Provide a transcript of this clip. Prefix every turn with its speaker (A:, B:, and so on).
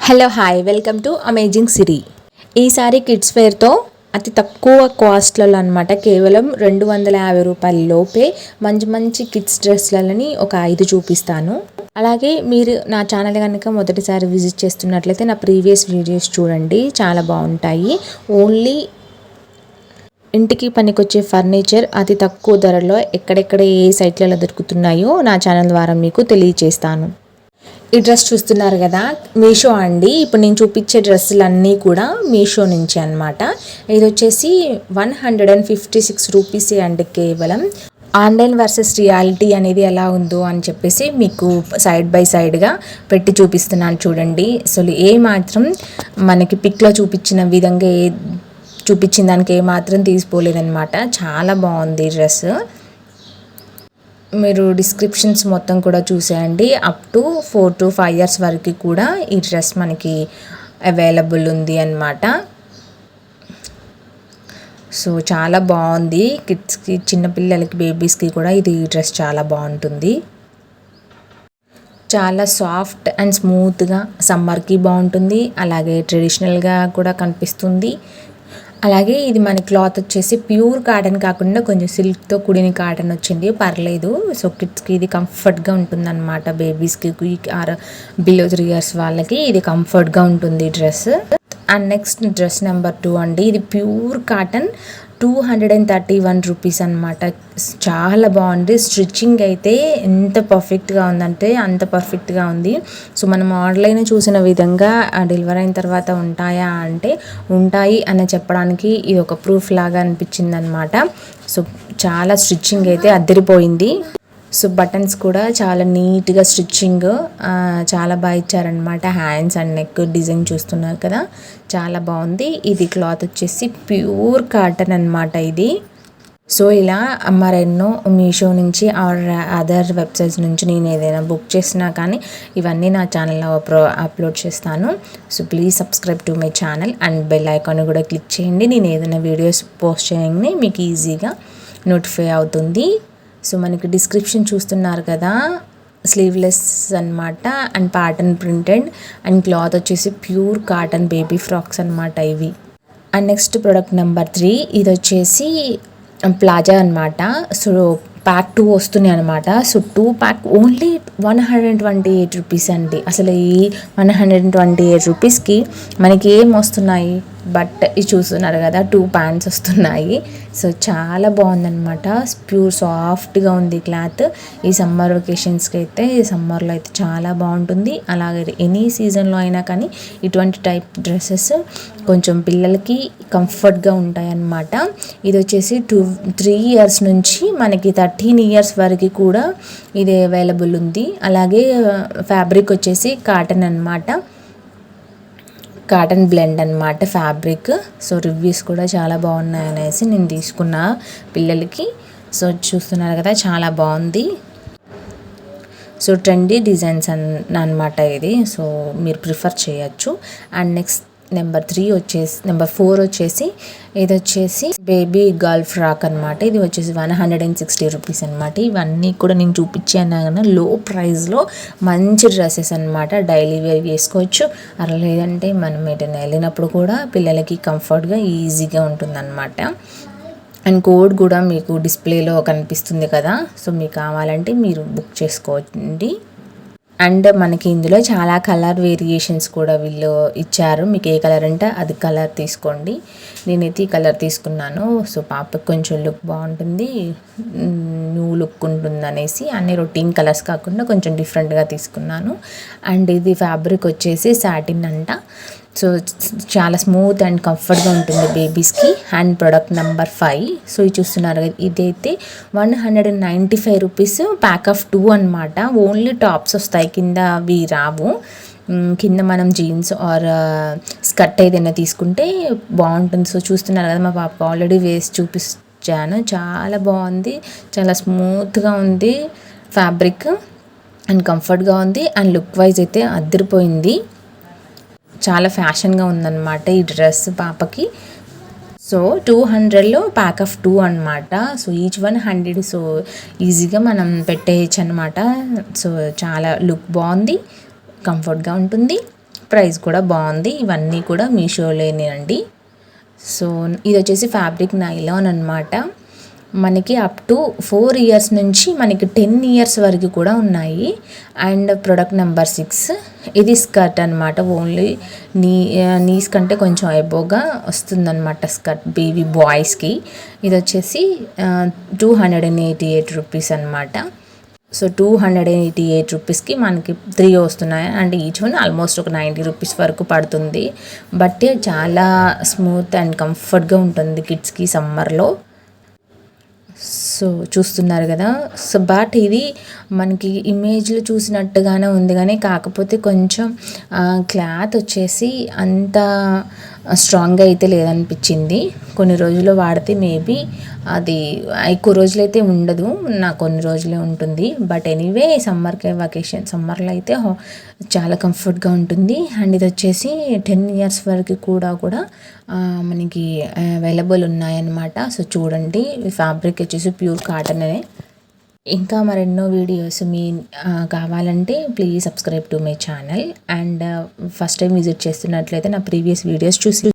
A: Hello hi welcome to amazing series ఈసారి kids వేర్తో అతి తక్కువ కాస్ట్లలో అనమాట కేవలం రెండు వందల యాభై రూపాయల లోపే మంచి మంచి కిడ్స్ డ్రెస్లని ఒక ఐదు చూపిస్తాను. అలాగే మీరు నా ఛానల్ కనుక మొదటిసారి విజిట్ చేస్తున్నట్లయితే నా ప్రీవియస్ వీడియోస్ చూడండి. చాలా బాగుంటాయి. ఓన్లీ ఇంటికి పనికొచ్చే ఫర్నిచర్ అతి తక్కువ ధరలో ఎక్కడెక్కడ ఏ సైట్లలో దొరుకుతున్నాయో నా ఛానల్ ద్వారా మీకు తెలియజేస్తాను ఈ డ్రెస్ చూస్తున్నారు కదా మీషో అండి. ఇప్పుడు నేను చూపించే డ్రెస్సులు అన్నీ కూడా మీషో నుంచి అనమాట ఇది వచ్చేసి one hundred and fifty six రూపీసే అండి కేవలం ఆన్లైన్ వర్సెస్ రియాలిటీ అనేది ఎలా ఉందో అని చెప్పేసి మీకు సైడ్ బై సైడ్గా పెట్టి చూపిస్తున్నాను చూడండి. అసలు ఏ మాత్రం మనకి పిక్లో చూపించిన విధంగా ఏ చూపించిన దానికి ఏ మాత్రం తీసిపోలేదన్నమాట చాలా బాగుంది డ్రెస్ మీరు డిస్క్రిప్షన్స్ మొత్తం కూడా చూసేయండి. Up to four to five years వరకు కూడా ఈ డ్రెస్ మనకి అవైలబుల్ ఉంది అనమాట సో చాలా బాగుంది. కిడ్స్కి చిన్నపిల్లలకి బేబీస్కి కూడా ఇది డ్రెస్ చాలా బాగుంటుంది. చాలా సాఫ్ట్ అండ్ స్మూత్గా సమ్మర్కి బాగుంటుంది. అలాగే ట్రెడిషనల్గా కూడా కనిపిస్తుంది. అలాగే ఇది మన క్లాత్ వచ్చేసి ప్యూర్ కాటన్ కాకుండా కొంచెం సిల్క్తో కూడిన కాటన్ వచ్చింది. పర్లేదు. సో కిడ్స్కి ఇది కంఫర్ట్గా ఉంటుందన్నమాట. బేబీస్కి ఆర్ బిలో త్రీ ఇయర్స్ వాళ్ళకి ఇది కంఫర్ట్గా ఉంటుంది dress. And next dress number two అండి. ఇది pure cotton two hundred and thirty one rupees అనమాట చాలా బాగుంది. స్టిచ్చింగ్ అయితే ఎంత పర్ఫెక్ట్గా ఉందంటే అంత పర్ఫెక్ట్గా ఉంది. సో మనం ఆన్లైన్ చూసిన విధంగా డెలివరీ అయిన తర్వాత ఉంటాయా అంటే ఉంటాయి అని చెప్పడానికి ఇది ఒక ప్రూఫ్ లాగా అనిపించింది అనమాట సో చాలా స్టిచ్చింగ్ అయితే అద్దరిపోయింది. సో బటన్స్ కూడా చాలా నీట్గా స్టిచ్చింగ్ చాలా బాగా ఇచ్చారనమాట హ్యాండ్స్ అండ్ నెక్ డిజైన్ చూస్తున్నారు కదా. చాలా బాగుంది. ఇది క్లాత్ వచ్చేసి ప్యూర్ కాటన్ అనమాట ఇది. సో ఇలా మరెన్నో మీషో నుంచి ఆర్ అదర్ వెబ్సైట్స్ నుంచి నేను ఏదైనా బుక్ చేసినా కానీ ఇవన్నీ నా ఛానల్లో అప్లో అప్లోడ్ చేస్తాను. So please subscribe to my channel and bell icon కూడా క్లిక్ చేయండి. నేను ఏదైనా వీడియోస్ పోస్ట్ చేయండి మీకు ఈజీగా నోటిఫై అవుతుంది. సో మనకి డిస్క్రిప్షన్ చూస్తున్నారు కదా స్లీవ్లెస్ అనమాట and pattern printed and cloth వచ్చేసి ప్యూర్ కాటన్ బేబీ ఫ్రాక్స్ అనమాట ఇవి. And next product number three ఇది వచ్చేసి um, ప్లాజా అనమాట సో ప్యాక్ టూ వస్తున్నాయి అనమాట so two pack only one hundred and twenty eight rupees అండి. అసలు ఈ one hundred and twenty eight రూపీస్కి మనకి ఏం వస్తున్నాయి? బట్ ఇది చూస్తున్నారు కదా టూ ప్యాంట్స్ వస్తున్నాయి. సో చాలా బాగుందనమాట ప్యూర్ సాఫ్ట్గా ఉంది క్లాత్. ఈ సమ్మర్ వెకేషన్స్కి అయితే సమ్మర్లో అయితే చాలా బాగుంటుంది. అలాగే ఎనీ సీజన్లో అయినా కానీ ఇటువంటి టైప్ డ్రెస్సెస్ కొంచెం పిల్లలకి కంఫర్ట్గా ఉంటాయన్నమాట. ఇది వచ్చేసి టూ త్రీ ఇయర్స్ నుంచి మనకి థర్టీన్ ఇయర్స్ వరకు కూడా ఇది అవైలబుల్ ఉంది. అలాగే ఫ్యాబ్రిక్ వచ్చేసి కాటన్ అనమాట కాటన్ బ్లెండ్ అనమాట ఫ్యాబ్రిక్ సో రివ్యూస్ కూడా చాలా బాగున్నాయి అనేసి నేను తీసుకున్న పిల్లలకి. సో చూస్తున్నారు కదా చాలా బాగుంది. సో ట్రెండీ డిజైన్స్ అన్ అనమాట ఇది. సో మీరు ప్రిఫర్ చేయొచ్చు. అండ్ నెక్స్ట్ నెంబర్ త్రీ వచ్చేసి నెంబర్ ఫోర్ వచ్చేసి ఇది వచ్చేసి బేబీ గర్ల్ ఫ్రాక్ అనమాట ఇది వచ్చేసి one hundred and sixty rupees అనమాట ఇవన్నీ కూడా నేను చూపించాను కానీ లో ప్రైస్లో మంచి డ్రెస్సెస్ అనమాట డైలీ వేర్ చేసుకోవచ్చు అలా లేదంటే మనం ఎటైనా వెళ్ళినప్పుడు కూడా పిల్లలకి కంఫర్ట్గా ఈజీగా ఉంటుందన్నమాట. అండ్ కోడ్ కూడా మీకు డిస్ప్లేలో కనిపిస్తుంది కదా. సో మీకు కావాలంటే మీరు బుక్ చేసుకోండి. అండ్ మనకి ఇందులో చాలా కలర్ వేరియేషన్స్ కూడా వీళ్ళు ఇచ్చారు. మీకు ఏ కలర్ అంటే అది కలర్ తీసుకోండి. నేనైతే ఈ కలర్ తీసుకున్నాను. సో పాపకి కొంచెం లుక్ బాగుంటుంది. న్యూ లుక్ ఉంటుంది అనేసి అన్ని రొటీన్ కలర్స్ కాకుండా కొంచెం డిఫరెంట్గా తీసుకున్నాను. అండ్ ఇది ఫ్యాబ్రిక్ వచ్చేసి సాటిన్ అంట. సో చాలా స్మూత్ అండ్ కంఫర్ట్గా ఉంటుంది బేబీస్కి hand product number five so ఇది చూస్తున్నారు ఇదైతే one hundred and ninety five rupees pack of two అనమాట ఓన్లీ టాప్స్ వస్తాయి కింద అవి రావు. కింద మనం జీన్స్ ఆర్ స్కర్ట్ ఏదైనా తీసుకుంటే బాగుంటుంది. సో చూస్తున్నారు కదా మా పాప ఆల్రెడీ వేసి చూపించాను. చాలా బాగుంది చాలా స్మూత్గా ఉంది ఫ్యాబ్రిక్ అండ్ కంఫర్ట్గా ఉంది. అండ్ లుక్ వైజ్ అయితే అద్దరిపోయింది చాలా ఫ్యాషన్గా ఉందన్నమాట ఈ డ్రెస్ పాపకి. సో టూ హండ్రెడ్లో ప్యాక్ ఆఫ్ టూ అనమాట so each one hundred so ఈజీగా మనం పెట్టేయచ్చు అనమాట సో చాలా లుక్ బాగుంది కంఫర్ట్గా ఉంటుంది ప్రైస్ కూడా బాగుంది ఇవన్నీ కూడా మీషోలోనే అండి సో ఇది వచ్చేసి ఫ్యాబ్రిక్ నైలాన్ అనమాట మనకి అప్ టు ఫోర్ ఇయర్స్ నుంచి మనకి టెన్ ఇయర్స్ వరకు కూడా ఉన్నాయి. అండ్ ప్రొడక్ట్ నెంబర్ సిక్స్ ఇది స్కర్ట్ అనమాట ఓన్లీ నీ నీస్ కంటే కొంచెం ఎబోగా వస్తుందన్నమాట స్కర్ట్ బేబీ బాయ్స్కి ఇది వచ్చేసి two hundred and eighty eight rupees అనమాట so two hundred and eighty eight రూపీస్కి మనకి త్రీ వస్తున్నాయి. అండ్ ఈచ్ వన్ ఆల్మోస్ట్ ఒక నైంటీ రూపీస్ వరకు పడుతుంది. బట్ చాలా స్మూత్ అండ్ కంఫర్ట్గా ఉంటుంది కిడ్స్కి సమ్మర్లో సో చూస్తున్నారు కదా. సో బట్ ఇది మనకి ఇమేజ్లో చూసినట్టుగానే ఉంది. కానీ కాకపోతే కొంచెం క్లాత్ వచ్చేసి అంత స్ట్రాంగ్గా అయితే లేదనిపించింది. కొన్ని రోజులు వాడితే మేబీ అది ఎక్కువ రోజులు అయితే ఉండదు. నా కొన్ని రోజులే ఉంటుంది. బట్ ఎనీవే సమ్మర్కి వెకేషన్ సమ్మర్లో అయితే చాలా కంఫర్ట్గా ఉంటుంది. అండ్ ఇది వచ్చేసి టెన్ ఇయర్స్ వరకు కూడా కూడా మనకి అవైలబుల్ ఉన్నాయన్నమాట. సో చూడండి ఫ్యాబ్రిక్ వచ్చేసి ప్యూర్ కాటన్ అనే ఇంకా మరెన్నో వీడియోస్ మీ కావాలంటే please subscribe to my channel and first time visit చేస్తున్నట్లయితే నా ప్రీవియస్ వీడియోస్ చూసి